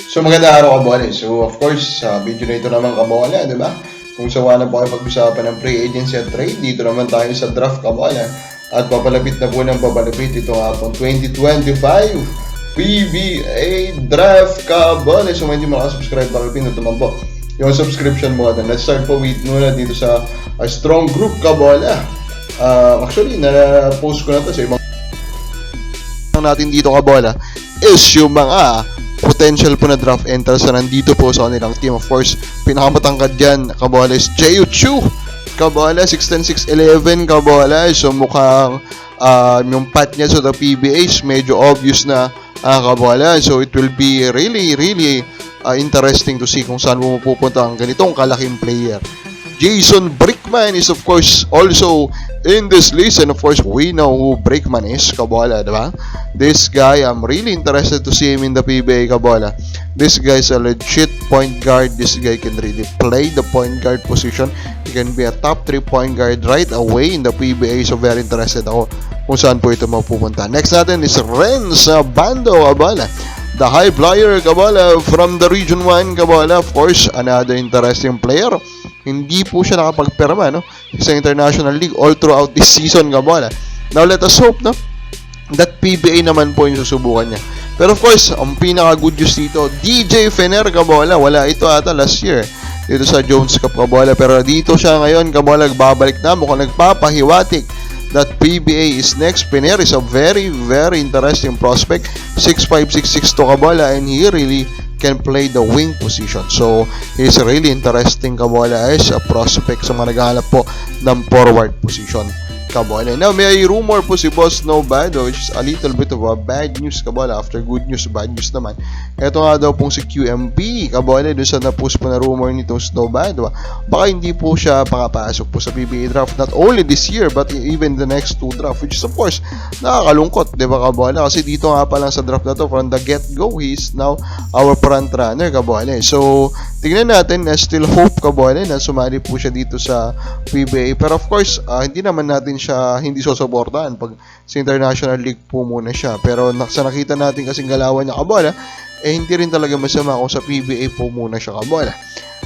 So maganda araw kabole. So of course, sa video na ito naman kabole, di ba? Kung sawa na po kayo pag-usapan ng free agency at trade, dito naman tayo sa draft kabole. At papalapit na po ng papalapit ito hapon 2025 PBA Draft kabole. So hindi makasubscribe, pakipindot naman po yung subscription button. Let's start po with muna dito sa uh, strong group kabole. Uh, actually, na-post ko na to sa ibang natin dito kabola is yung mga potential po na draft enters na nandito po sa kanilang team. Of course, pinakamatangkad dyan, kabola is Jeyu Chu. Kabola, 6'10", 6'11", kabola. So, mukhang uh, yung path niya sa the is medyo obvious na uh, kabola. So, it will be really, really uh, interesting to see kung saan mo pupunta ang ganitong kalaking player. Jason Brickman is of course also in this list and of course we know who Brickman is, Kabola, diba? This guy, I'm really interested to see him in the PBA, Kabola. This guy is a legit point guard. This guy can really play the point guard position. He can be a top 3 point guard right away in the PBA. So very interested ako kung saan po ito mapupunta. Next natin is Renz Bando, Kabola. The high flyer, Kabala, from the Region 1, Kabala, of course, another interesting player. Hindi po siya nakapagperma, no? Sa International League all throughout this season, Kabala. Now, let us hope, no? That PBA naman po yung susubukan niya. Pero of course, ang pinaka-good news dito, DJ Fener, Kabala, wala ito ata last year dito sa Jones Cup, Kabala. Pero dito siya ngayon, Kabala, babalik na, mukhang nagpapahiwatik that PBA is next. Piner is a very, very interesting prospect. 6'5", 6'6", to Kabala and he really can play the wing position. So, he's really interesting Kabala as a prospect sa mga naghahanap po ng forward position. Kabala. Now, may rumor po si Boss No Bad, which is a little bit of a bad news, Kabala. After good news, bad news naman. Ito nga daw pong si QMP, Kabala, doon sa na-post po na rumor nitong Snow Bad. Baka hindi po siya pakapasok po sa PBA draft, not only this year, but even the next two draft, which is of course, nakakalungkot, di ba, Kabala? Kasi dito nga pa lang sa draft na to, from the get-go, he now our front runner, Kabala. So, tingnan natin, na still hope, Kabala, na sumali po siya dito sa PBA. Pero of course, uh, hindi naman natin siya hindi susuportahan pag sa International League po muna siya. Pero sa nakita natin kasing galawan niya kabola, eh hindi rin talaga masama kung sa PBA po muna siya kabola.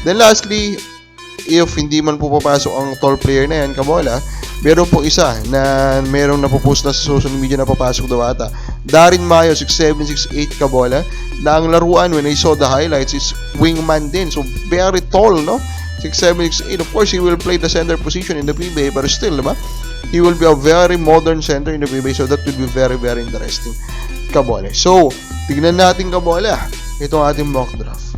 Then lastly, if hindi man po papasok ang tall player na yan, kabola, meron po isa na merong napopost na sa social media na papasok daw ata. Darin Mayo, 6768 kabola, na ang laruan when I saw the highlights is wingman din. So, very tall, no? 6768. Of course, he will play the center position in the PBA, but still, diba? He will be a very modern center in the PBA, so that will be very, very interesting. Kabole. So, tignan natin Kabole. Ito ang ating mock draft.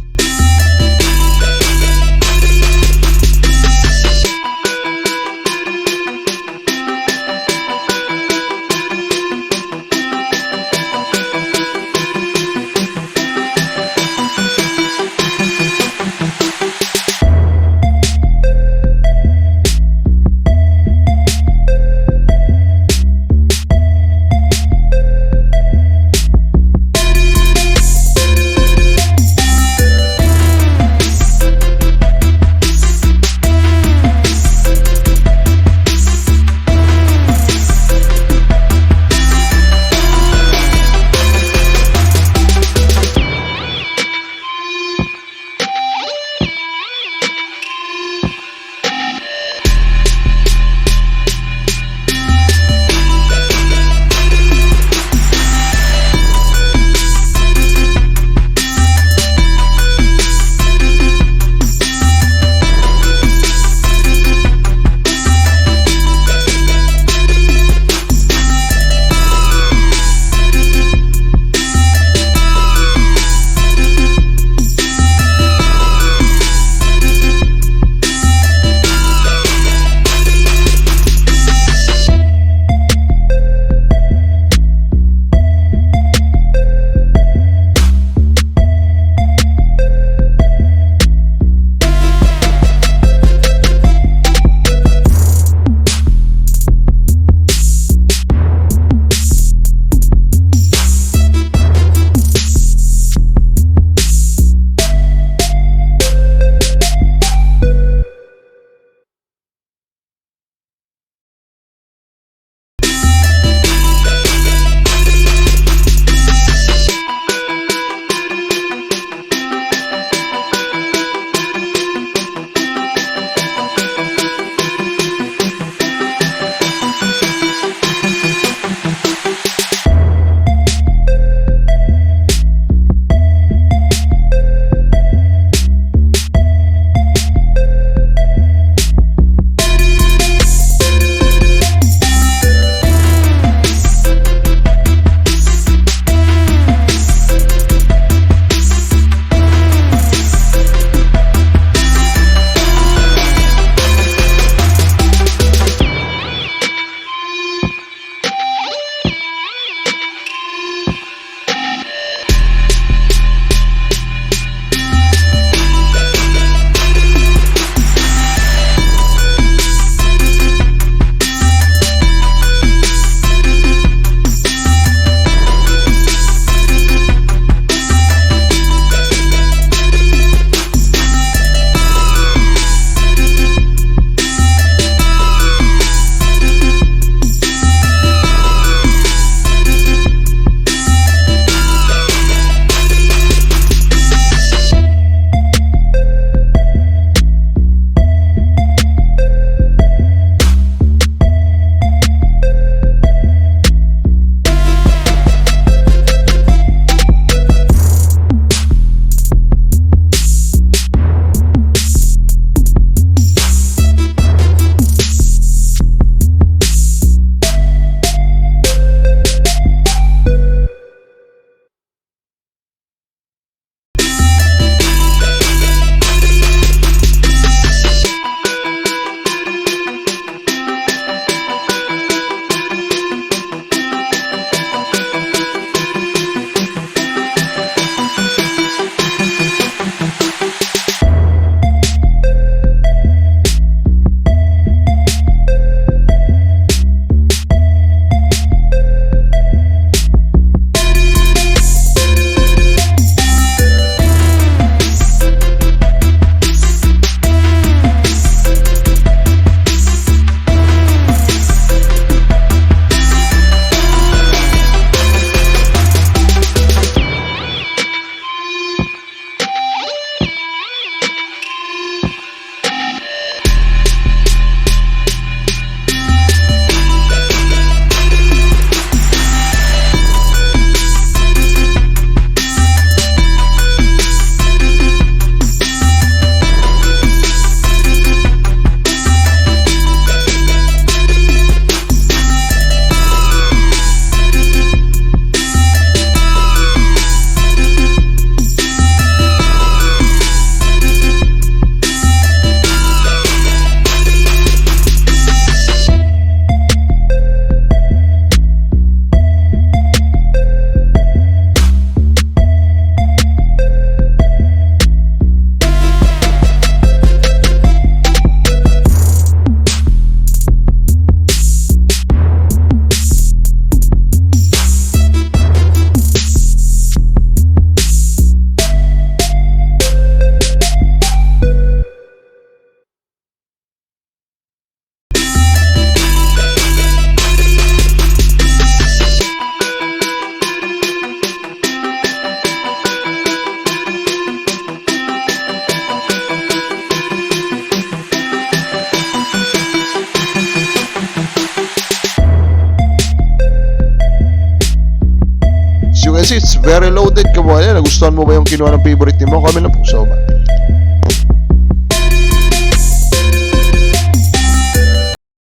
Kasi it's very loaded, kabole. Nagustuhan mo ba yung kinuha ng favorite team mo? Comment lang po sa baba.